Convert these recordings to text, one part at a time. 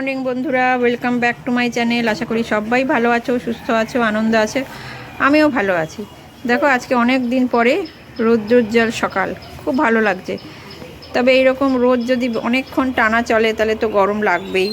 Morning বন্ধুরা। Welcome back to my channel আশা করি সবাই ভালো আছো, সুস্থ আছো, আনন্দ আছে। আমিও ভালো আছি। দেখো, আজকে অনেক দিন পরে রৌদ্রোজ্জ্বল সকাল। খুব ভালো লাগছে। তবে এইরকম রোদ যদি অনেকক্ষণ টানা চলে, তাহলে তো গরম লাগবেই।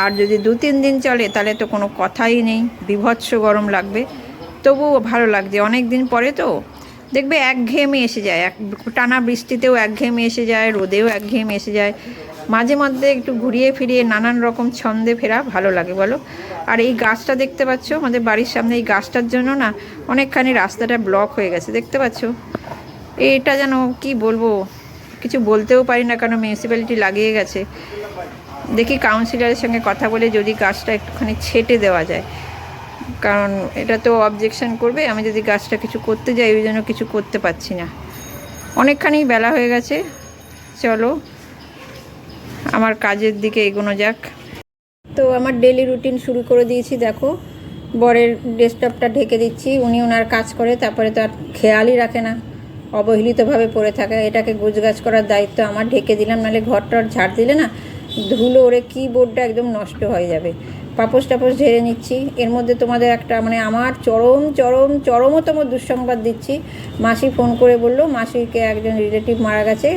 আর যদি দু, তিন দিন চলে, তাহলে তো কোনো কথাই নেই। বিভৎস গরম লাগবে। তবুও ভালো লাগছে। অনেক দিন পরে তো, দেখবে একঘেয়েমি এসে যায়। এক টানা বৃষ্টিতেও একঘেয়েমি এসে যায়, রোদেও একঘেয়েমি এসে যায়। মাঝে মধ্যে একটু ঘুরিয়ে ফিরিয়ে নানান রকম ছন্দে ফেরা ভালো লাগে, বলো। আর এই গাছটা দেখতে পাচ্ছ, আমাদের বাড়ির সামনে এই গাছটার জন্য না অনেকখানি রাস্তাটা ব্লক হয়ে গেছে, দেখতে পাচ্ছ? এটা যেন কি বলব, কিছু বলতেও পারি না, কারণ মিউনিসিপ্যালিটি লাগিয়ে গেছে। দেখি কাউন্সিলরের সঙ্গে কথা বলে যদি গাছটা একটুখানি ছেটে দেওয়া যায়। কারণ এটা তো অবজেকশন করবে, আমি যদি গাছটা কিছু করতে যাই, ওই জন্য কিছু করতে পারছি না। অনেকখানি বেলা হয়ে গেছে, চলো। আমার কাজের দিকে এগোনো যাক। তো আমার ডেলি রুটিন শুরু করে দিয়েছি, দেখো। বরের ডেস্কটপটা ঢেকে দিচ্ছি, উনি ওনার কাজ করে, তারপরে তো আর খেয়ালই রাখে না। অবহেলিতভাবে পড়ে থাকে, এটাকে গুজগাছ করার দায়িত্ব আমার, ঢেকে দিলাম, নাহলে ঘরটার ঝাড় দিলে না, ধুলো ওরে কিবোর্ডটা একদম নষ্ট হয়ে যাবে। পাপোশ টাপোশ ঝেড়ে নিচ্ছি, এর মধ্যে তোমাদের একটা মানে আমার চরম চরম, চরমতম দুঃসংবাদ দিচ্ছি। মাসি ফোন করে বলল, মাসিকে একজন রিলেটিভ মারা গেছে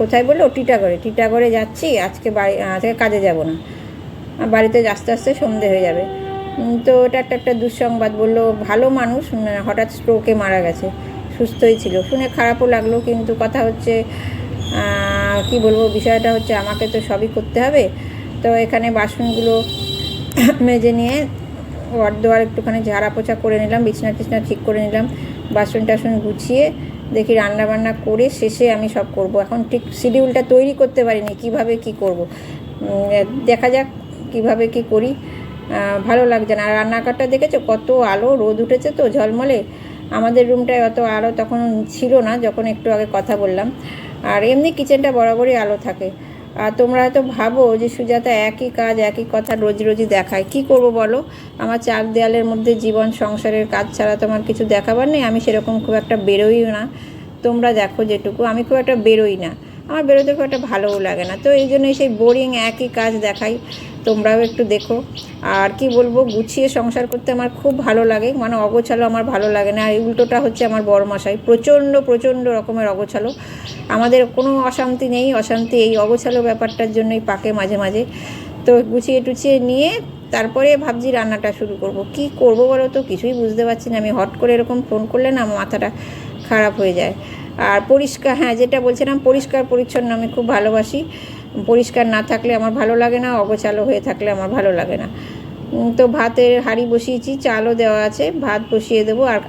কোথায় বলল? টিটাগড়ে। টিটাগড়ে যাচ্ছি, আজকে বাড়ি, আজকে কাজে যাব না। বাড়িতে আস্তে আস্তে সন্ধে হয়ে যাবে। তো ওটা একটা একটা দুঃসংবাদ। বলল, ভালো মানুষ হঠাৎ স্ট্রোকে মারা গেছে। সুস্থই ছিল। শুনে খারাপও লাগল, কিন্তু কথা হচ্ছে কি বলব, বিষয়টা হচ্ছে আমাকে তো সবই করতে হবে। তো এখানে বাসনগুলো মেজে নিয়ে ঘর দোয়ার একটুখানি ঝাড়া পোছা করে নিলাম, বিছনা টিছনা ঠিক করে নিলাম বাসন টাসন গুছিয়ে দেখি রান্না বান্না করে শেষে আমি সব করব। এখন ঠিক শিডিউলটা তৈরি করতে পারিনি, কীভাবে কি করব? দেখা যাক কীভাবে কি করি। ভালো লাগছে না। রান্নাঘরটা দেখেছ? কত আলো, রোদ উঠেছে তো ঝলমলে। আমাদের রুমটায় অত আলো তখন ছিল না, যখন একটু আগে কথা বললাম। আর এমনি কিচেনটা বরাবরই আলো থাকে। আর তোমরা হয়তো ভাবো যে সুজাতা একই কাজ, একই কথা রোজ রোজই দেখায়। কি করব বলো? আমার চার দেয়ালের মধ্যে জীবন, সংসারের কাজ ছাড়া তোমার কিছু দেখাবার নেই? আমি সেরকম খুব একটা বেরোইও না। তোমরা দেখো যেটুকু। আমি খুব একটা বেরোই না। আমার বেরোতে খুব একটা ভালোও লাগে না। তো এই জন্যই সেই বোরিং একই কাজ দেখাই। তোমরাও একটু দেখো। আর কি বলব, গুছিয়ে সংসার করতে আমার খুব ভালো লাগে। মানে অগোছালো আমার ভালো লাগে না। আর এই উল্টোটা হচ্ছে আমার বড়মশাই প্রচণ্ড প্রচণ্ড রকমের অগোছালো। আমাদের কোনো অশান্তি নেই। অশান্তি এই অগোছালো ব্যাপারটার জন্যই পাকে মাঝে মাঝে। তো গুছিয়ে টুছিয়ে নিয়ে তারপরে ভাবছি রান্নাটা শুরু করব। কি করব বলো তো? কিছুই বুঝতে পারছি না। আমি হট করে এরকম ফোন করলে না মাথাটা খারাপ হয়ে যায়। আর পরিষ্কার হ্যাঁ যেটা বলছিলাম পরিষ্কার পরিচ্ছন্ন আমি খুব ভালোবাসি। পরিষ্কার না থাকলে আমার ভালো লাগে না, অগোছালো হয়ে থাকলে আমার ভালো লাগে না। তো ভাতের হাঁড়ি বসিয়েছি, চালও দেওয়া আছে, ভাত বসিয়ে দেবো। আর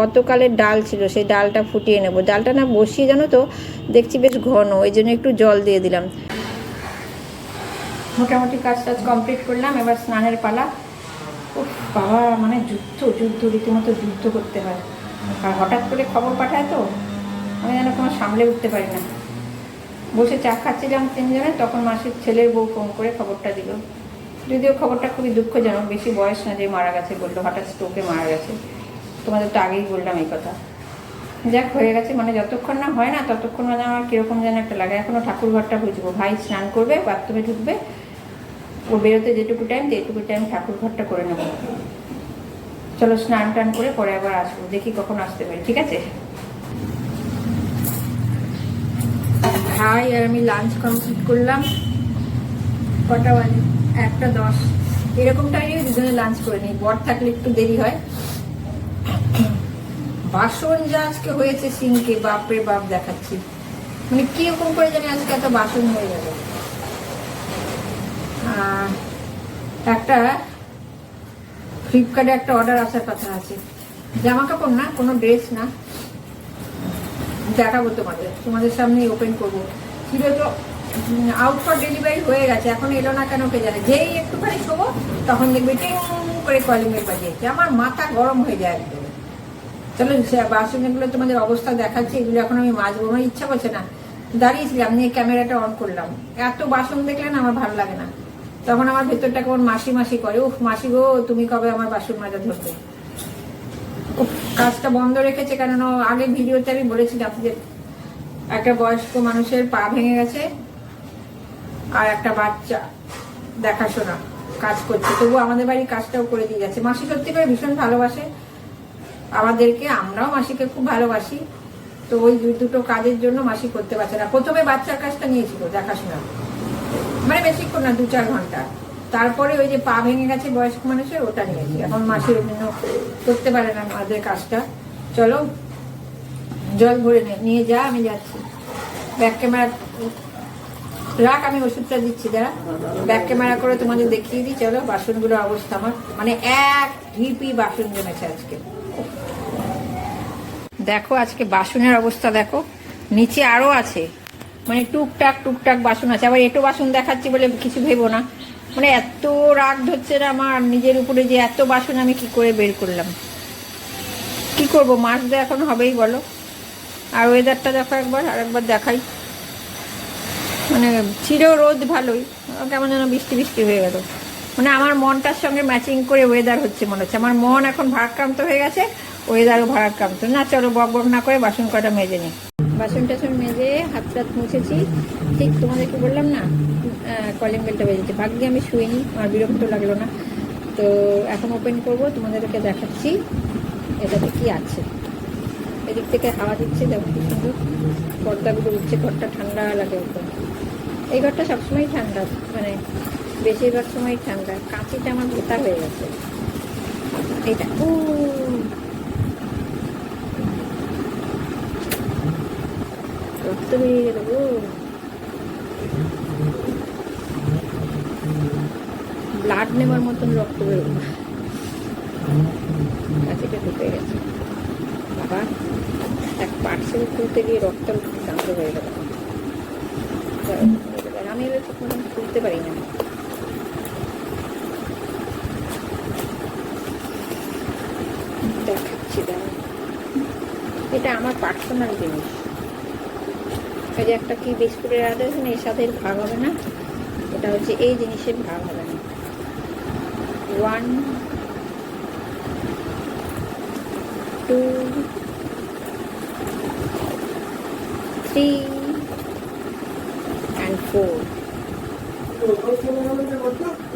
গতকালের ডাল ছিল, সেই ডালটা ফুটিয়ে নেব। ডালটা না বসিয়ে, জানো তো, দেখছি বেশ ঘন, ওই জন্য একটু জল দিয়ে দিলাম। মোটামুটি কাজ টাজ কমপ্লিট করলাম, এবার স্নানের পালা। ও বাবা মানে যুদ্ধ যুদ্ধ, রীতিমতো যুদ্ধ করতে হয়। আর হঠাৎ করে খবর পাঠায় তো, আমি যেন কোনো সামলে উঠতে পারি না। বসে চা খাচ্ছিলাম তিনজনে তখন মাসির ছেলের বউ ফোন করে খবরটা দিল। যদিও খবরটা খুবই দুঃখজনক, বেশি বয়স না যে মারা গেছে বলল, হঠাৎ স্ট্রোকে মারা গেছে। তোমাদের তো আগেই বললাম এই কথা। যাক, হয়ে গেছে মানে যতক্ষণ না হয় না, ততক্ষণ মানে আমার কীরকম যেন একটা লাগে। এখনও ঠাকুর ঘরটা বুঝব ভাই স্নান করবে, বাথরুমে ঢুকবে। ও বেরোতে যেটুকু টাইম যেটুকু টাইম ঠাকুর ঘরটা করে নেব। চলো, স্নান টান করে পরে আবার আসব। দেখি কখন আসতে পারি, ঠিক আছে? হাই আর আমি লাঞ্চ কমপ্লিট করলাম। কটা বাজে? একটা দশ। এরকম টাইমে দুজনে লাঞ্চ করে নিই। বর থাকলে একটু দেরি হয়। বাসন যা আজকে হয়েছে সিঙ্কে বাপরে বাপ দেখাচ্ছি। মানে কীরকম করে জানি আজকে এত বাসন হয়ে যাবে একটা ফ্লিপকার্টে একটা অর্ডার আসার কথা আছে। জামা কাপড় না, কোনো ড্রেস না। দেখাবো তোমাদের তোমাদের সামনেই ওপেন করব। ছিল তো ডেলিভারি হয়ে গেছে। এখন এলো না কেন কে জানে? যেই একটুখানি শোবো, তখন দেখবে টিং করে কলিং বাজিয়েছে আমার মাথা গরম হয়ে যায় একদম। চলো, সে বাসন এগুলো তোমাদের অবস্থা দেখাচ্ছে। এগুলো এখন আমি মাজবো, আমার ইচ্ছা করছে না। দাঁড়িয়েছিলাম, নিয়ে ক্যামেরাটা অন করলাম। এত বাসন দেখলে না আমার ভালো লাগে না। তখন আমার ভেতরটা কেমন মাসি মাসি করে। উফ মাসি গো তুমি কবে আমার বাসন মাজা ধরবে? কাজটা বন্ধ রেখেছে কেন আগে ভিডিওতে আমি বলেছিলাম যে একটা বয়স্ক মানুষের পা ভেঙে গেছে আর একটা বাচ্চা দেখাশোনা কাজ করছে তবু আমাদের বাড়ির কাজটাও করে দিয়ে যাচ্ছে। মাসি সত্যি করে ভীষণ ভালোবাসে। আমাদেরকে, আমরাও মাসিকে খুব ভালোবাসি। তো ওই দুটো কাজের জন্য মাসি করতে পারছে না। প্রথমে বাচ্চার কাজটা নিয়েছিল দেখাশোনা। মানে বেশিক্ষণ না দু চার ঘণ্টা। তারপরে ওই যে পা ভেঙে গেছে বয়স্ক মানুষের, ওটা নিয়েছি এখন মাসি ওই জন্য করতে পারে না আমাদের কাজটা। চলো, জল ভরে নিয়ে যা, আমি যাচ্ছি। ব্যাক ক্যামেরা রাখ, আমি ওষুধটা দিচ্ছি, দাঁড়া। ব্যাক ক্যামেরা করে তোমাদের দেখিয়ে দিই, চলো। বাসনগুলোর অবস্থা আমার। মানে এক ঢিপি বাসন জমেছে আজকে। দেখো, আজকে বাসনের অবস্থা দেখো। নিচে আরও আছে। মানে টুকটাক টুকটাক বাসন আছে। আবার এটো বাসন দেখাচ্ছি বলে কিছু ভেবো না। মানে এত রাগ ধরছে না আমার নিজের উপরে যে এত বাসন আমি কি করে বের করলাম? কি করব? মাছ তো এখন হবেই, বলো। আর ওয়েদারটা দেখো একবার আর একবার দেখাই। মানে ছিল রোদ ভালোই কেমন যেন বৃষ্টি বৃষ্টি হয়ে গেল। মানে আমার মনটার সঙ্গে ম্যাচিং করে ওয়েদার হচ্ছে মনে হচ্ছে। আমার মন এখন ভারাক্রান্ত হয়ে গেছে ওয়েদারও ভারাক্রান্ত। না, চলো বক বক না করে বাসন কটা মেজে নিই। বাসন টাসন মেজে হাত টাত মুছেছি। ঠিক তোমাদেরকে বললাম না কলিং বেলটা বেজেছে। ভাগ্যে আমি শুইনি, আমার বিরক্ত লাগল না। তো এখন ওপেন করব, তোমাদেরকে দেখাচ্ছি এটাতে কি আছে। এদিক থেকে হাওয়া দিচ্ছে, দেখো কি সুন্দর। পর্দাগুলো উঠছে ঘরটা ঠান্ডা লাগে একদম। এই ঘরটা সবসময় ঠান্ডা মানে বেশিরভাগ সময় ঠান্ডা। কাঁচিটা আমার ভেতা হয়ে গেছে। এটা ও! বেরিয়ে গেল ব্লাড নেবার মতন রক্ত বেরোলো কাঁচিটা ঢুকে গেছে বাবা এক পার্সেল খুলতে গিয়ে রক্ত শান্ত হয়ে গেল আমি এবার ঠিক মতন খুলতে পারি না দেখাচ্ছি দাঁড়া এটা আমার পার্সোনাল জিনিস এই যে একটা কি বিস্কুটের আদ আছে না এর সাথে ভাগ হবে না? এটা হচ্ছে এই জিনিসের ভাগ হবে না। One two three and four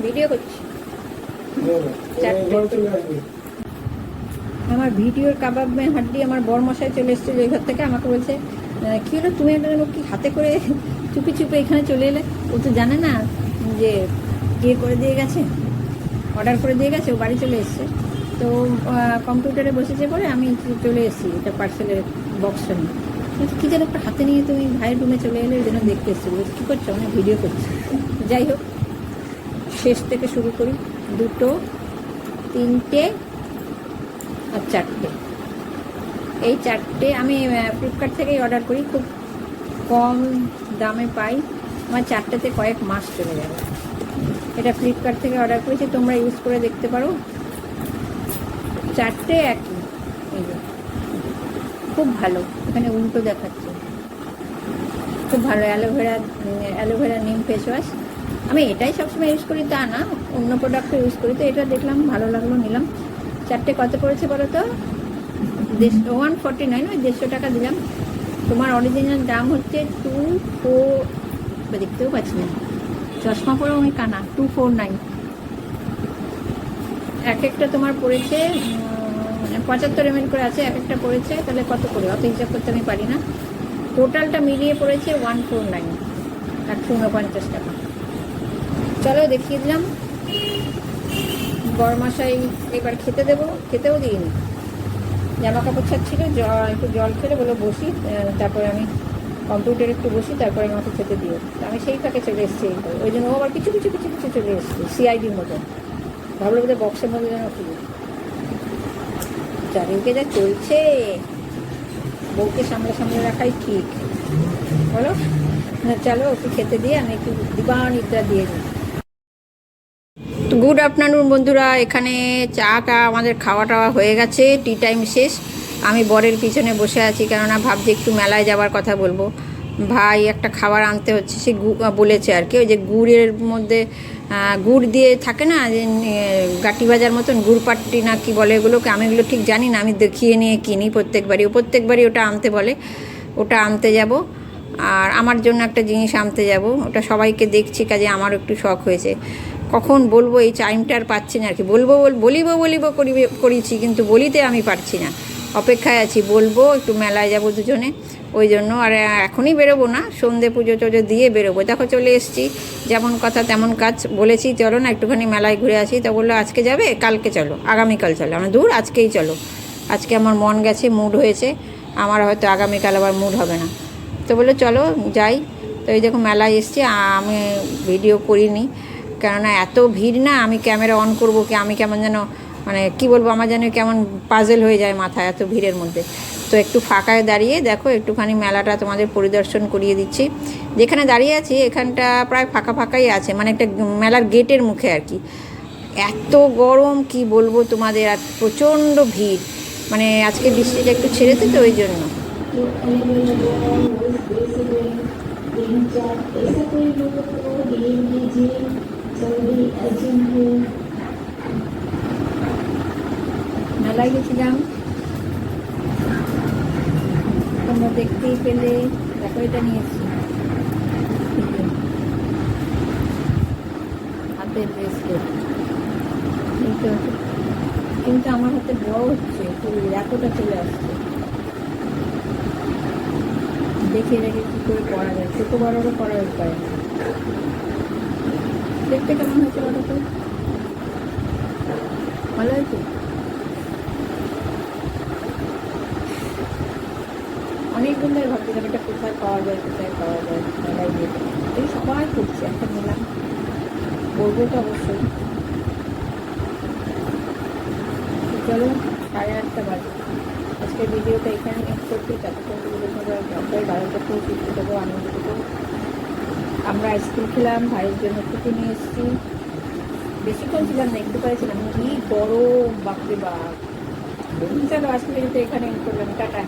video করছি। আমার ভিডিওর কাবাব মে হাড্ডি আমার বরমশাই চলে এসেছিল এই ঘর থেকে আমাকে বলছে কি হলো? তুমি একটা কি হাতে করে চুপি চুপি এখানে চলে এলে? ও তো জানে না যে ইয়ে করে দিয়ে গেছে অর্ডার করে দিয়ে গেছে, ও বাড়ি চলে এসছে। তো কম্পিউটারে বসেছে বলে আমি চলে এসেছি এটা পার্সেলের বক্সটা নিয়ে। কি যেন একটা হাতে নিয়ে তুমি ভাইয়ের রুমে চলে এলে জন্য দেখতে এসেছি। বলছি, কী করছ? আমি ভিডিও করছি। যাই হোক, শেষ থেকে শুরু করি। দুটো, তিনটে আর চারটে। এই চারটে আমি ফ্লিপকার্ট থেকেই অর্ডার করি। খুব কম দামে পাই। আমার চারটেতে কয়েক মাস চলে যাবে। এটা ফ্লিপকার্ট থেকে অর্ডার করেছি। তোমরা ইউজ করে দেখতে পারো। চারটে একই। খুব ভালো। এখানে উল্টো দেখাচ্ছে। খুব ভালো। Aloe vera aloe vera neem face wash আমি এটাই সবসময় ইউজ করি, তা না। অন্য প্রোডাক্টও ইউজ করি। তো এটা দেখলাম, ভালো লাগল, নিলাম। চারটে কত পড়েছে বলো তো? ওয়ান ফর্টি নাইন ওই দেড়শো টাকা দিলাম। তোমার অরিজিনাল দাম হচ্ছে টু ফোর দেখতেও পাচ্ছি না। চশমা পরে আমি কানা টু ফোর নাইন এক একটা তোমার পড়েছে পঁচাত্তর এমএল করে আছে, এক একটা পড়েছে, তাহলে কত করে? অত হিসাব করতে আমি পারি না। টোটালটা মিলিয়ে পড়েছে ওয়ান ফোর নাইন একশো উনপঞ্চাশ টাকা। চলো দেখিয়ে দিলাম। গরমাশাই এবার খেতে দেবো, খেতেও দিইনি। জামা কাপড় ছাড়ছিল একটু জল খেলে বলে বসি তারপরে আমি কম্পিউটারে একটু বসি, তারপরে আমাকে খেতে দিও। আমি সেই ফাঁকে চলে এসেছি ওই জন্য ও আবার কিছু কিছু কিছু কিছু চলে এসেছি সিআইডির মতো ভাবলো বোধহয় বক্সের মধ্যে যেন কি চারিদিকে যা চলছে, বউকে সামলে সামলে রাখাই ঠিক। বলো, চলো ওকে খেতে দিয়ে আমি একটু দিবানিদ্রা দিয়ে দিই। গুড আফটারনুন বন্ধুরা, এখানে চা টা আমাদের খাওয়া টাওয়া হয়ে গেছে টি টাইম শেষ। আমি বরের পিছনে বসে আছি, কেননা ভাবছি একটু মেলায় যাওয়ার কথা বলব। ভাই একটা খাবার আনতে হচ্ছে, সে বলেছে আর কি, ওই যে গুড়ের মধ্যে গুড় দিয়ে থাকে না, যে গাটি বাজার মতন গুড় পাট্টি না কি বলে এগুলোকে, আমি এগুলো ঠিক জানি না, আমি দেখিয়ে নিয়ে কিনি প্রত্যেকবারই। ও প্রত্যেকবারই ওটা আনতে বলে, ওটা আনতে যাব। আর আমার জন্য একটা জিনিস আনতে যাব, ওটা সবাইকে দেখছি, কাজে আমারও একটু শখ হয়েছে। কখন বলব, এই টাইমটা আর পাচ্ছি না আর কি বলব বল- বলিব বলিব করিবে, করেছি, কিন্তু বলিতে আমি পারছি না। অপেক্ষায় আছি, বলব, একটু মেলায় যাব দুজনে। ওই জন্য আর এখনই বেরোবো না, সন্ধে পুজো টুজো দিয়ে বেরোবো। দেখো, চলে এসেছি, যেমন কথা তেমন কাজ। বলেছি, চলো না, একটুখানি মেলায় ঘুরে আসি। তো বলল, আজকে যাবে? কালকে চলো, আগামীকাল চলো। আমরা দূর, আজকেই চলো। আজকে আমার মন গেছে মুড হয়েছে। আমার হয়তো আগামীকাল আবার মুড হবে না। তো বলল, চলো, যাই। তো এই দেখো, মেলায় এসছি। আমি ভিডিও করিনি। কেননা এত ভিড় না, আমি ক্যামেরা অন করব কি, আমি কেমন যেন মানে কি বলব, আমার যেন কেমন পাজেল হয়ে যায় মাথায় এত ভিড়ের মধ্যে। তো একটু ফাঁকায় দাঁড়িয়ে দেখো, একটুখানি মেলাটা তোমাদের পরিদর্শন করিয়ে দিচ্ছি। যেখানে দাঁড়িয়ে আছি, এখানটা প্রায় ফাঁকা ফাঁকাই আছে মানে একটা মেলার গেটের মুখে আর কি। এত গরম, কি বলব তোমাদের, আর প্রচণ্ড ভিড়। মানে আজকে বৃষ্টিটা একটু ছেড়েছে তো ওই জন্য। মেলায় গেছিলাম। তোমরা দেখতেই পেলে, দেখো এটা নিয়েছি হাতের ব্রেসলেট কিন্তু আমার হাতে বড় হচ্ছে এতটা চলে আসছে। দেখে রেখে কী করে পরা যায়, ছোটো বড়োরও করার উপায়। দেখতে কেমন হয়েছে বলো তো? ভালো হয়েছে? অনেক দিন ধরে ভাবছিলাম এটা কোথায় পাওয়া যায় কোথায় পাওয়া যায় মেলায় গিয়ে এই সবাই করছে, একটা নিলাম। বলব তো অবশ্যই। চলো, সাড়ে আটটা বাজে। আজকের ভিডিওটা এখানে এড করতে ততক্ষণ ভিডিও সবাই ভালো থেকো সুস্থ থেকো আনন্দ থেকো আমরা আইসক্রিম খেলাম, ভাইয়ের জন্য কুটি নিয়ে এসেছি। বেশিক্ষণ ছিলাম না, একটু পাইছিলাম কি বড়, বাপরে বাপ। চলো আজকে ভিডিওটা এখানে করলাম টাটা